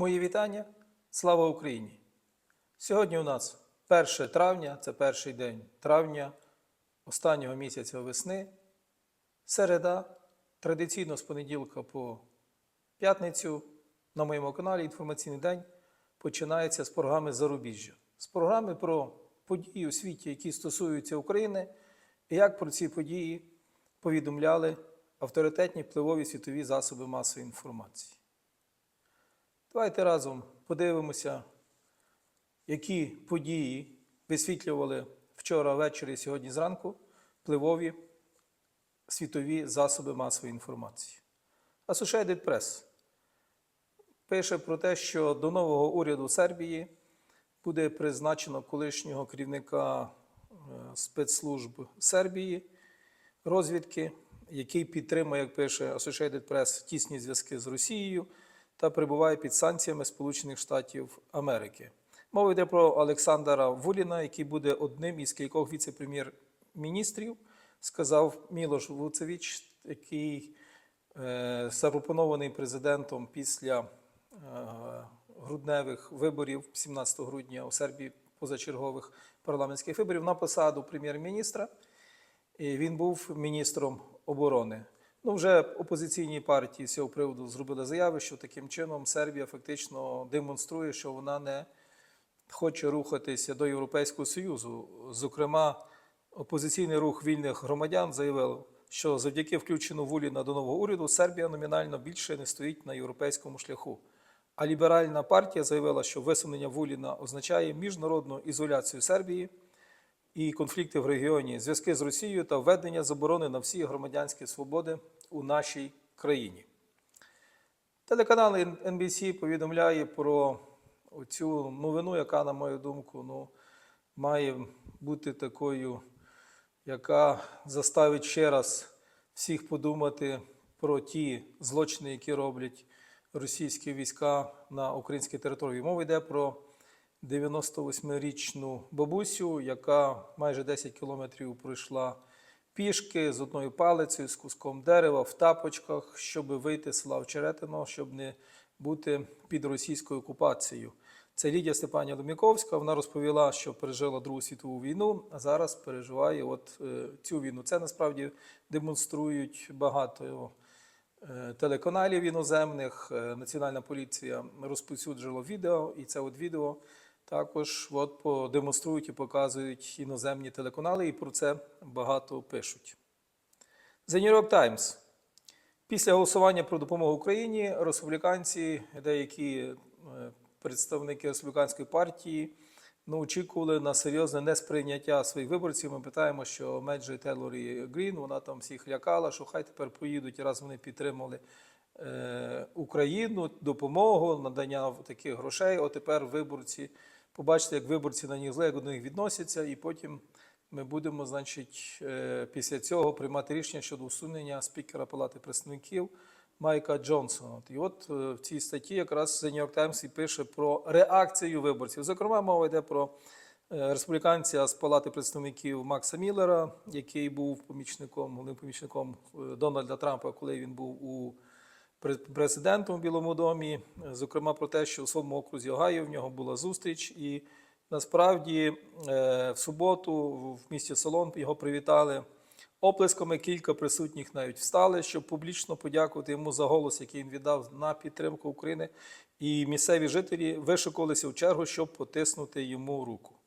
Мої вітання. Слава Україні! Сьогодні у нас 1 травня, це перший день травня останнього місяця весни. Середа, традиційно з понеділка по п'ятницю на моєму каналі Інформаційний день починається з програми Зарубіжжя. З програми про події у світі, які стосуються України, і як про ці події повідомляли авторитетні впливові світові засоби масової інформації. Давайте разом подивимося, які події висвітлювали вчора ввечері і сьогодні зранку впливові світові засоби масової інформації. Associated Press пише про те, що до нового уряду Сербії буде призначено колишнього керівника е, спецслужб Сербії розвідки, який підтримує, як пише Associated Press, тісні зв'язки з Росією та перебуває під санкціями Сполучених Штатів Америки. Мова йде про Олександра Вуліна, який буде одним із кількох віце-прем'єр-міністрів, сказав Мілош Вуцевич, який е, запропонований президентом після е, грудневих виборів 17 грудня у Сербії позачергових парламентських виборів на посаду прем'єр-міністра. Він був міністром оборони. Ну, вже опозиційні партії з цього приводу зробили заяви, що таким чином Сербія фактично демонструє, що вона не хоче рухатися до Європейського Союзу. Зокрема, опозиційний рух вільних громадян заявив, що завдяки включенню Вуліна до нового уряду Сербія номінально більше не стоїть на європейському шляху. А ліберальна партія заявила, що висунення Вуліна означає міжнародну ізоляцію Сербії і конфлікти в регіоні, зв'язки з Росією та введення заборони на всі громадянські свободи у нашій країні. Телеканал NBC повідомляє про цю новину, яка, на мою думку, ну, має бути такою, яка заставить ще раз всіх подумати про ті злочини, які роблять російські війська на українській території. Мова йде про 98-річну бабусю, яка майже 10 кілометрів пройшла пішки з одною палицею, з куском дерева в тапочках, щоб вийти з села Очеретино, щоб не бути під російською окупацією. Це Лідія Степанія Доміковська. Вона розповіла, що пережила Другу світову війну, а зараз переживає от е, цю війну. Це насправді демонструють багато е, телеканалів іноземних. Е, Національна поліція розповсюджувала відео, і це от відео також от демонструють і показують іноземні телеканали, і про це багато пишуть. The New York Times. Після голосування про допомогу Україні республіканці, деякі е, представники республіканської партії, ну, очікували на серйозне несприйняття своїх виборців. Ми питаємо, що Меджі Телорі Грін, вона там всіх лякала, що хай тепер поїдуть, раз вони підтримали Україну, допомогу, надання таких грошей. От тепер виборці, побачите, як виборці на них зле, до них відносяться, і потім ми будемо, значить, е, після цього приймати рішення щодо усунення спікера Палати представників Майка Джонсона. І от е, в цій статті якраз The New York Times і пише про реакцію виборців. Зокрема, мова йде про е, республіканця з Палати представників Макса Міллера, який був помічником, головним помічником е, Дональда Трампа, коли він був у президентом у Білому домі. Е, Зокрема, про те, що у своєму окрузі Огайо в нього була зустріч, і насправді е, в суботу в місті Солон його привітали оплесками. Кілька присутніх навіть встали, щоб публічно подякувати йому за голос, який він віддав на підтримку України. І місцеві жителі вишукувалися в чергу, щоб потиснути йому руку.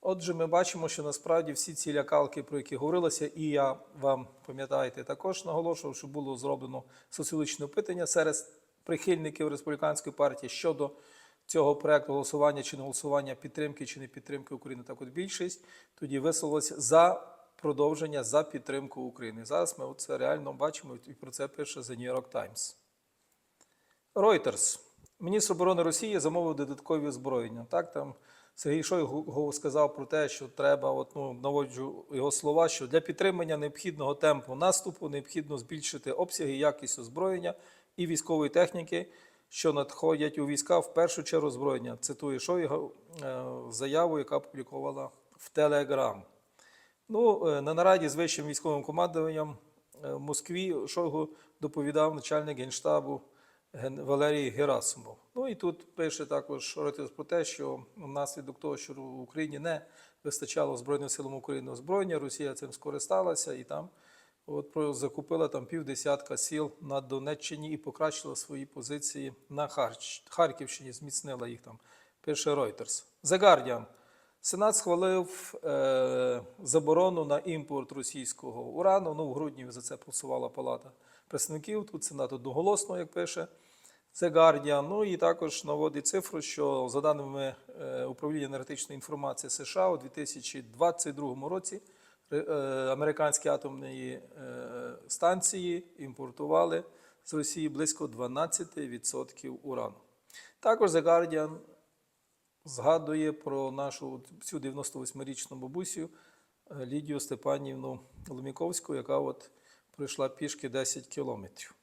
Отже, ми бачимо, що насправді всі ці лякалки, про які говорилося, і я вам пам'ятаєте, також наголошував, що було зроблено соціологічне опитання серед прихильників республіканської партії щодо цього проекту голосування чи не голосування підтримки чи не підтримки України. Так от більшість тоді висловилася за продовження за підтримку України. Зараз ми це реально бачимо, і про це пише The New York Times. Reuters. Міністр оборони Росії замовив додаткові озброєння. Так, там Сергій Шойгу сказав про те, що треба, от, ну, наводжу його слова, що для підтримання необхідного темпу наступу необхідно збільшити обсяги якість озброєння і військової техніки, що надходять у війська в першу чергу озброєння. Цитує Шойгу е, заяву, яка опубліковала в Телеграм. Ну, е, на нараді з вищим військовим командуванням е, в Москві Шойгу доповідав начальник генштабу Ген- Валерій Герасимов. Ну і тут пише також Reuters про те, що внаслідок того, що в Україні не вистачало Збройним силам України озброєння, Росія цим скористалася і там от закупила там півдесятка сіл на Донеччині і покращила свої позиції на Харч- Харківщині, зміцнила їх там. Пише Reuters. The Guardian. Сенат схвалив е, заборону на імпорт російського урану. Ну, в грудні за це просувала Палата представників. Тут Сенат одноголосно, як пише The Guardian. Ну і також наводить цифру, що за даними е, управління енергетичної інформації США у 2022 році е, е, американські атомні станції імпортували з Росії близько 12% урану. Також The Guardian згадує про нашу цю 98-річну бабусю Лідію Степанівну Ломіковську, яка от пройшла пішки 10 кілометрів.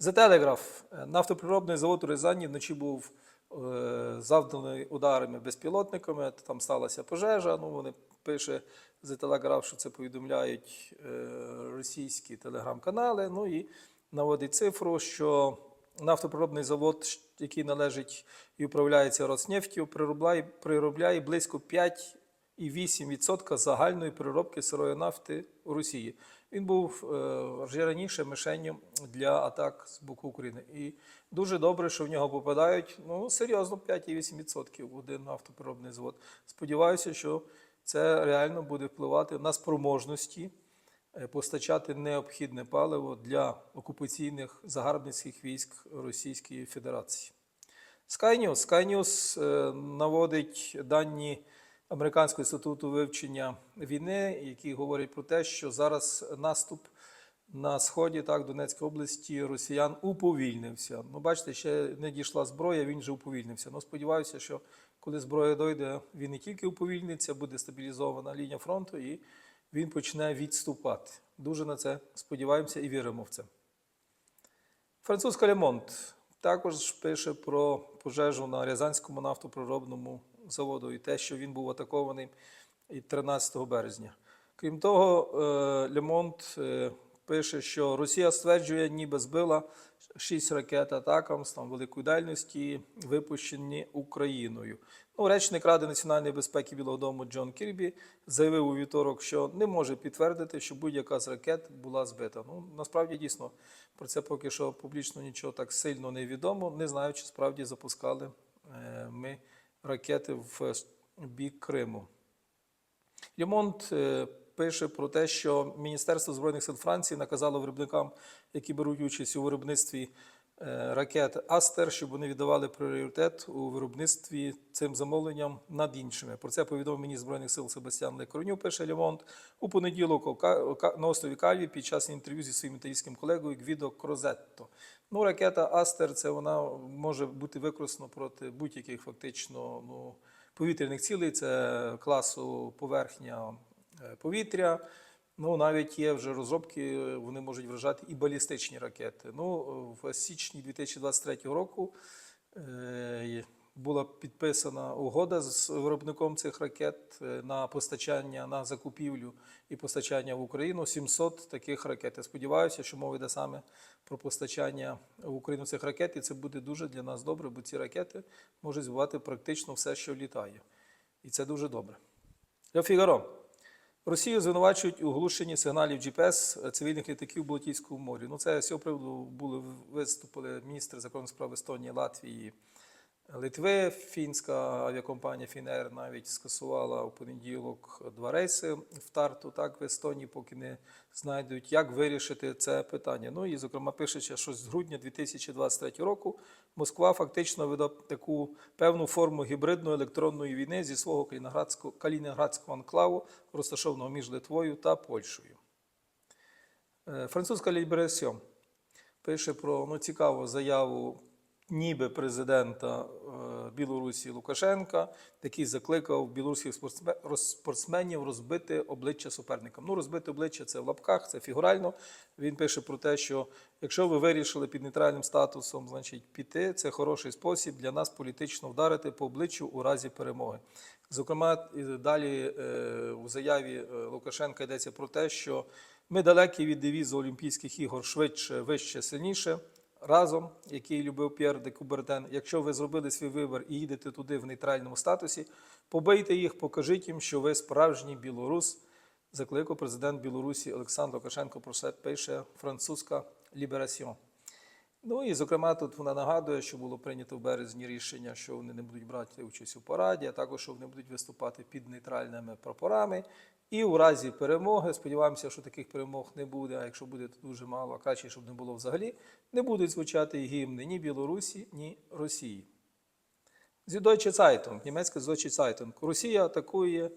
Telegraph. Е, Нафтоприробний завод у Рязані вночі був е, завданий ударами безпілотниками. Там сталася пожежа. Ну, вони пише The Telegraph, що це повідомляють е, російські телеграм-канали. Ну і наводить цифру, що нафтоприробний завод, який належить і управляється Роснефтю, приробляє, приробляє близько 5,8% загальної переробки сирої нафти у Росії. Він був е, вже раніше мишенню для атак з боку України. І дуже добре, що в нього попадають ну, серйозно 5,8% в один нафтопереробний завод. Сподіваюся, що це реально буде впливати на спроможності е, постачати необхідне паливо для окупаційних загарбницьких військ Російської Федерації. Sky News. Sky News е, наводить дані Американського інституту вивчення війни, які говорять про те, що зараз наступ на сході так, Донецької області росіян уповільнився. Ну, бачите, ще не дійшла зброя, він вже уповільнився. Ну, сподіваюся, що коли зброя дойде, він не тільки уповільниться, буде стабілізована лінія фронту і він почне відступати. Дуже на це сподіваємося і віримо в це. Французька Лемонт також пише про пожежу на Рязанському нафтопроробному заводу і те, що він був атакований і 13 березня. Крім того, е, Лемонт е, пише, що Росія стверджує, ніби збила шість ракет атакамс там великої дальності, випущені Україною. Ну, речник Ради національної безпеки Білого Дому Джон Кірбі заявив у вівторок, що не може підтвердити, що будь-яка з ракет була збита. Ну насправді дійсно про це поки що публічно нічого так сильно не відомо. Не знаю, чи справді запускали е, ми ракети в бік Криму. Лімонт е, пише про те, що Міністерство Збройних сил Франції наказало виробникам, які беруть участь у виробництві е, ракет Астер, щоб вони віддавали пріоритет у виробництві цим замовленням над іншими. Про це повідомив міністр Збройних сил Себастьян Лекороню, пише Лімонт. У понеділок на острові Кальві під час інтерв'ю зі своїм італійським колегою Гвідо Крозетто. Ну, ракета Астер це вона може бути використана проти будь-яких фактично ну, повітряних цілей. Це класу поверхня е, повітря. Ну, навіть є вже розробки, вони можуть вражати і балістичні ракети. Ну, в січні 2023 року е, була підписана угода з виробником цих ракет е, на постачання, на закупівлю і постачання в Україну 700 таких ракет. Я сподіваюся, що мова йде саме про постачання в Україну цих ракет, і це буде дуже для нас добре, бо ці ракети можуть збивати практично все, що літає. І це дуже добре. Фігаро. Росію звинувачують у глушенні сигналів GPS цивільних літаків в Балтійському морі. Ну, це з цього приводу були виступили міністри закордонних справ Естонії, Латвії, Литви. Фінська авіакомпанія Фінер навіть скасувала у понеділок два рейси в Тарту, так в Естонії, поки не знайдуть, як вирішити це питання. Ну і, зокрема, пишеться, що з грудня 2023 року Москва фактично веде таку певну форму гібридної електронної війни зі свого Калінінградського, Калінінградського анклаву, розташованого між Литвою та Польщею. Е, Французька Ліберасьон пише про ну, цікаву заяву ніби президента е, Білорусі Лукашенка, який закликав білоруських спортсменів розбити обличчя суперникам. Ну, розбити обличчя це в лапках, це фігурально. Він пише про те, що якщо ви вирішили під нейтральним статусом, значить піти, це хороший спосіб для нас політично вдарити по обличчю у разі перемоги. Зокрема, далі е, у заяві е, Лукашенка йдеться про те, що ми далекі від девізу Олімпійських ігор швидше, вище, сильніше. Разом, який любив П'єр де Кубертен. Якщо ви зробили свій вибір і їдете туди в нейтральному статусі, побийте їх, покажіть їм, що ви справжній білорус. Закликав президент Білорусі Олександр Лукашенко про це пише французька Ліберасьон. Ну і зокрема, тут вона нагадує, що було прийнято в березні рішення, що вони не будуть брати участь у параді, а також що вони будуть виступати під нейтральними прапорами. І у разі перемоги, сподіваємося, що таких перемог не буде. А якщо буде, то дуже мало, а краще, щоб не було взагалі, не будуть звучати гімни ні Білорусі, ні Росії. Süddeutsche Zeitung, німецька Zeitung. Росія атакує,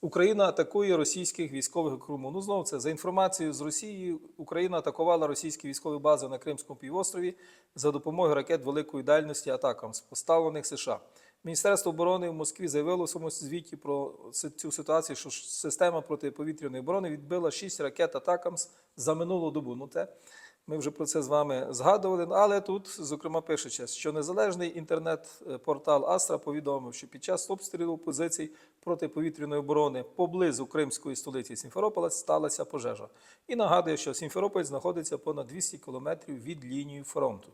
Україна атакує російських військових у Криму. Ну, знову це за інформацією з Росії, Україна атакувала російські військові бази на Кримському півострові за допомогою ракет великої дальності атакам, поставлених США. Міністерство оборони в Москві заявило в своєму звіті про цю ситуацію, що система протиповітряної оборони відбила 6 ракет атакамс за минулу добу. Ну, це ми вже про це з вами згадували. Але тут, зокрема, пишеться, що незалежний інтернет-портал Астра повідомив, що під час обстрілу позицій протиповітряної оборони поблизу кримської столиці Сімферополя сталася пожежа. І нагадує, що Сімферополь знаходиться понад 200 кілометрів від лінії фронту.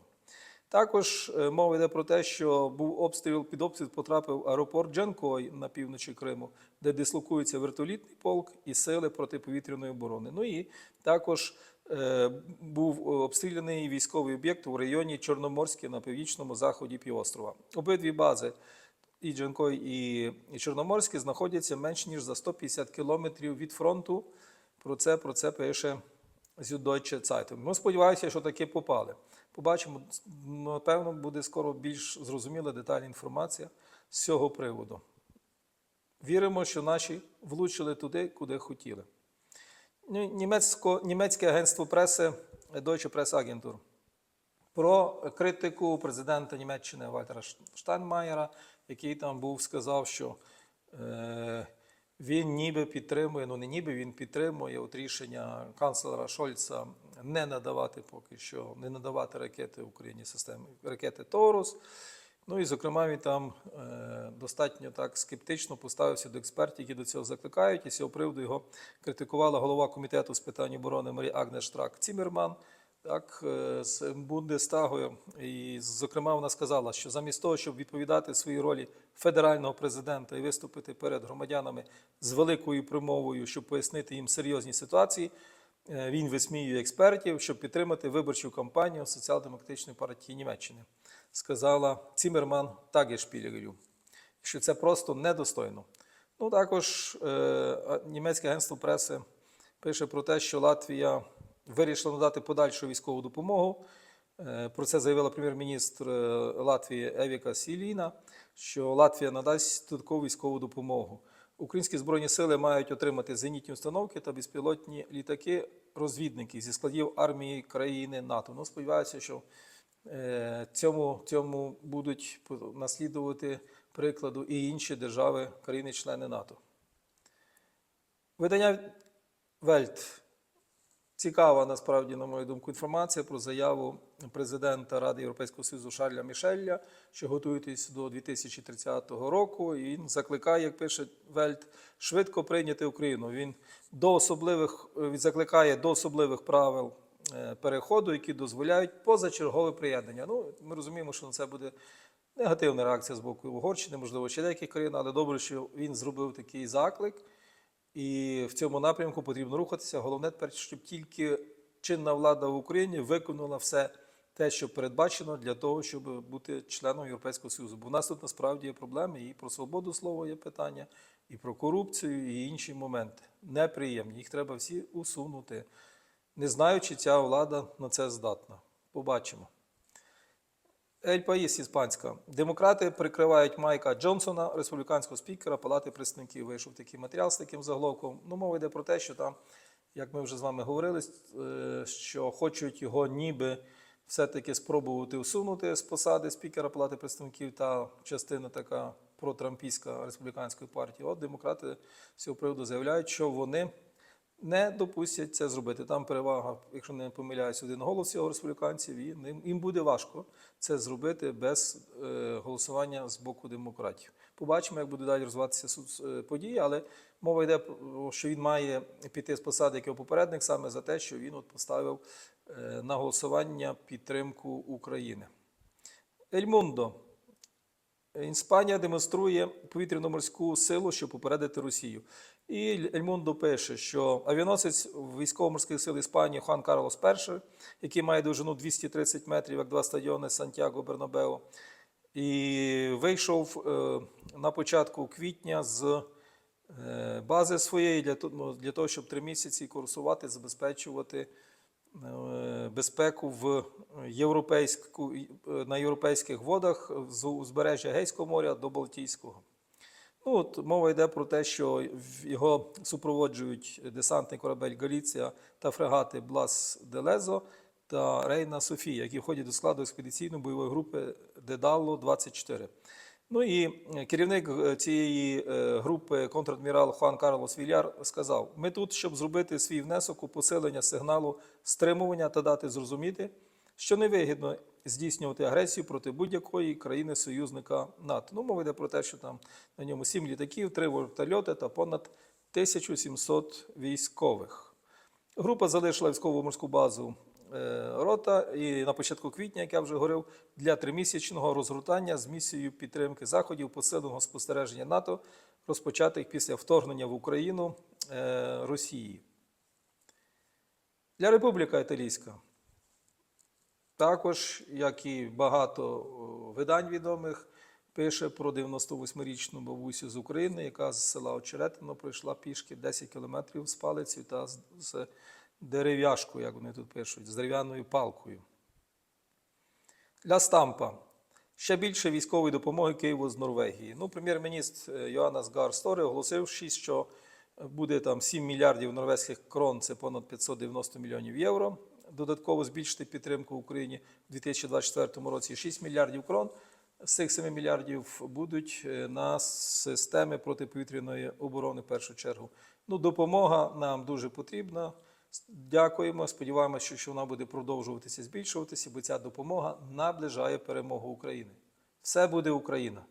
Також е, мова йде про те, що був обстріл, під обстріл потрапив аеропорт Джанкой на півночі Криму, де дислокується вертолітний полк і сили протиповітряної оборони. Ну і також був обстріляний військовий об'єкт у районі Чорноморське на північному заході півострова. Обидві бази. І Джанкой, і, Чорноморське знаходяться менш ніж за 150 кілометрів від фронту. Про це, про це пише Süddeutsche Zeitung. Ну, сподіваюся, що таки попали. Побачимо, напевно, буде скоро більш зрозуміла детальна інформація з цього приводу. Віримо, що наші влучили туди, куди хотіли. Ну, Німецько, німецьке агентство преси Deutsche Presse-Agentur про критику президента Німеччини Вальтера Штайнмаєра, який там був, сказав, що е, він ніби підтримує, ну не ніби він підтримує от рішення канцлера Шольца не надавати поки що, не надавати ракети Україні системи ракети Торус. Ну і, зокрема, він там е, достатньо так скептично поставився до експертів, які до цього закликають. І з цього приводу його критикувала голова комітету з питань оборони Марія Агнеш Штрак Цімерман. Так, е, з Бундестагу. І, зокрема, вона сказала, що замість того, щоб відповідати своїй ролі федерального президента і виступити перед громадянами з великою промовою, щоб пояснити їм серйозні ситуації, він висміює експертів, щоб підтримати виборчу кампанію Соціал-демократичної партії Німеччини, сказала Цімерман Тагешпілерю, що це просто недостойно. Ну, також е, німецьке агентство преси пише про те, що Латвія вирішила надати подальшу військову допомогу. Е, Про це заявила прем'єр-міністр е, Латвії Евіка Сіліна, що Латвія надасть додаткову військову допомогу. Українські збройні сили мають отримати зенітні установки та безпілотні літаки розвідники зі складів армії країни НАТО. Ну, сподіваюся, що е, цьому, цьому будуть наслідувати прикладу і інші держави, країни-члени НАТО. Видання Вельт. Цікава насправді, на мою думку, інформація про заяву президента Ради Європейського Союзу Шарля Мішеля, що готуєтесь до 2030 року. І він закликає, як пише Вельт, швидко прийняти Україну. Він до особливих він закликає до особливих правил е, переходу, які дозволяють позачергове приєднання. Ну, ми розуміємо, що на це буде негативна реакція з боку Угорщини, можливо, ще деяких країн, але добре, що він зробив такий заклик. І в цьому напрямку потрібно рухатися. Головне, тепер, щоб тільки чинна влада в Україні виконала все те, що передбачено для того, щоб бути членом Європейського Союзу. Бо в нас тут насправді є проблеми і про свободу слова є питання, і про корупцію, і інші моменти. Неприємні. Їх треба всі усунути. Не знаю, чи ця влада на це здатна. Побачимо. Ель Паїс іспанська. Демократи прикривають Майка Джонсона, республіканського спікера Палати представників. Вийшов такий матеріал з таким заголовком. Ну, мова йде про те, що там, як ми вже з вами говорили, е, що хочуть його ніби все-таки спробувати усунути з посади спікера Палати представників та частина така протрампійська республіканської партії. От демократи з цього приводу заявляють, що вони не допустять це зробити. Там перевага, якщо не помиляюсь, один голос його республіканців, і їм буде важко це зробити без е, голосування з боку демократів. Побачимо, як буде далі розвиватися су- е, події, але мова йде що він має піти з посади як його попередник саме за те, що він от поставив е, на голосування підтримку України. Ельмундо. Іспанія демонструє повітряно-морську силу, щоб попередити Росію. І Ельмундо пише, що авіаносець військово-морських сил Іспанії Хуан Карлос І, який має довжину 230 метрів, як два стадіони Сантьяго Бернабео, і вийшов е, на початку квітня з е, бази своєї для того, ну, для того, щоб три місяці курсувати, забезпечувати е, безпеку в європейську, е, на європейських водах з узбережжя Гейського моря до Балтійського. Ну, от мова йде про те, що його супроводжують десантний корабель Галіція та фрегати Блас де Лезо та Рейна Софія, які входять до складу експедиційно-бойової групи Дедалло 24. Ну і е, керівник е, цієї е, групи контрадмірал Хуан Карлос Вільяр сказав: ми тут, щоб зробити свій внесок у посилення сигналу стримування та дати зрозуміти, що невигідно здійснювати агресію проти будь-якої країни-союзника НАТО. Ну, мова йде про те, що там на ньому сім літаків, три вертольоти та понад 1700 військових. Група залишила військово-морську базу е, рота і на початку квітня, як я вже говорив, для тримісячного розгортання з місією підтримки заходів посиленого спостереження НАТО, розпочатих після вторгнення в Україну е, Росії. Для Республіка Італійська також, як і багато видань відомих, пише про 98-річну бабусю з України, яка з села Очеретино пройшла пішки 10 кілометрів з палицею та з, з дерев'яшкою, як вони тут пишуть, з дерев'яною палкою. Для Стампа. Ще більше військової допомоги Києву з Норвегії. Ну, прем'єр-міністр е, Йоаннас Гар Сторе оголосив, що буде там 7 мільярдів норвезьких крон, це понад 590 мільйонів євро. Додатково збільшити підтримку Україні в 2024 році 6 мільярдів крон. З цих 7 мільярдів будуть е, на системи протиповітряної оборони в першу чергу. Ну, допомога нам дуже потрібна. Дякуємо. Сподіваємося, що- вона буде продовжуватися збільшуватися, бо ця допомога наближає перемогу України. Все буде Україна.